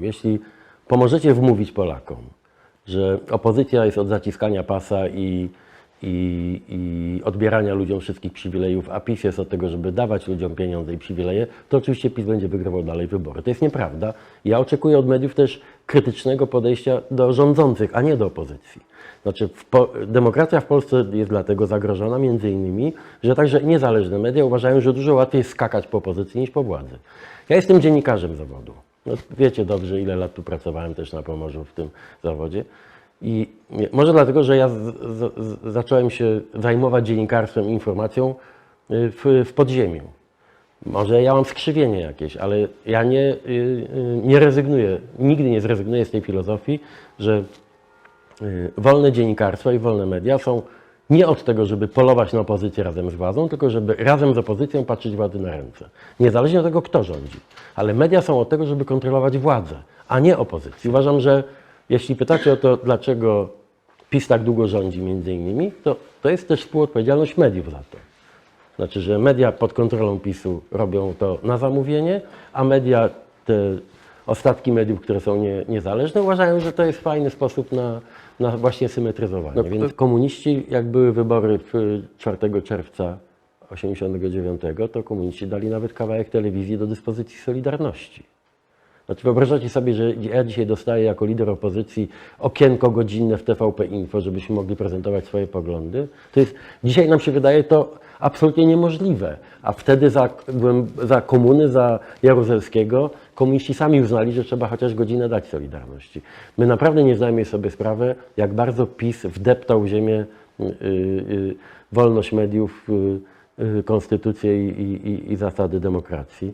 Jeśli pomożecie wmówić Polakom, że opozycja jest od zaciskania pasa i, i, i odbierania ludziom wszystkich przywilejów, a PiS jest od tego, żeby dawać ludziom pieniądze i przywileje, to oczywiście PiS będzie wygrywał dalej wybory. To jest nieprawda. Ja oczekuję od mediów też krytycznego podejścia do rządzących, a nie do opozycji. Znaczy, w po, demokracja w Polsce jest dlatego zagrożona, między innymi, że także niezależne media uważają, że dużo łatwiej skakać po opozycji niż po władzy. Ja jestem dziennikarzem zawodu. No, wiecie dobrze, ile lat tu pracowałem też na Pomorzu w tym zawodzie. I może dlatego, że ja z, z, z, zacząłem się zajmować dziennikarstwem i informacją y, w, w podziemiu. Może ja mam skrzywienie jakieś, ale ja nie, y, y, nie rezygnuję, nigdy nie zrezygnuję z tej filozofii, że wolne dziennikarstwo i wolne media są nie od tego, żeby polować na opozycję razem z władzą, tylko żeby razem z opozycją patrzeć władzy na ręce. Niezależnie od tego, kto rządzi. Ale media są od tego, żeby kontrolować władzę, a nie opozycję. Uważam, że jeśli pytacie o to, dlaczego PiS tak długo rządzi między innymi, to, to jest też współodpowiedzialność mediów za to. Znaczy, że media pod kontrolą PiSu robią to na zamówienie, a media, te ostatki mediów, które są nie, niezależne, uważają, że to jest fajny sposób na, na właśnie symetryzowanie. No, Więc komuniści, jak były wybory w 4 czerwca 1989, to komuniści dali nawet kawałek telewizji do dyspozycji Solidarności. Znaczy wyobrażacie sobie, że ja dzisiaj dostaję jako lider opozycji okienko godzinne w TVP Info, żebyśmy mogli prezentować swoje poglądy? To jest, dzisiaj nam się wydaje to absolutnie niemożliwe. A wtedy za, głęb- za komuny, za Jaruzelskiego komuniści sami uznali, że trzeba chociaż godzinę dać Solidarności. My naprawdę nie zdajemy sobie sprawy, jak bardzo PiS wdeptał w ziemię y, y, wolność mediów, y, y, konstytucję i, i- i zasady demokracji.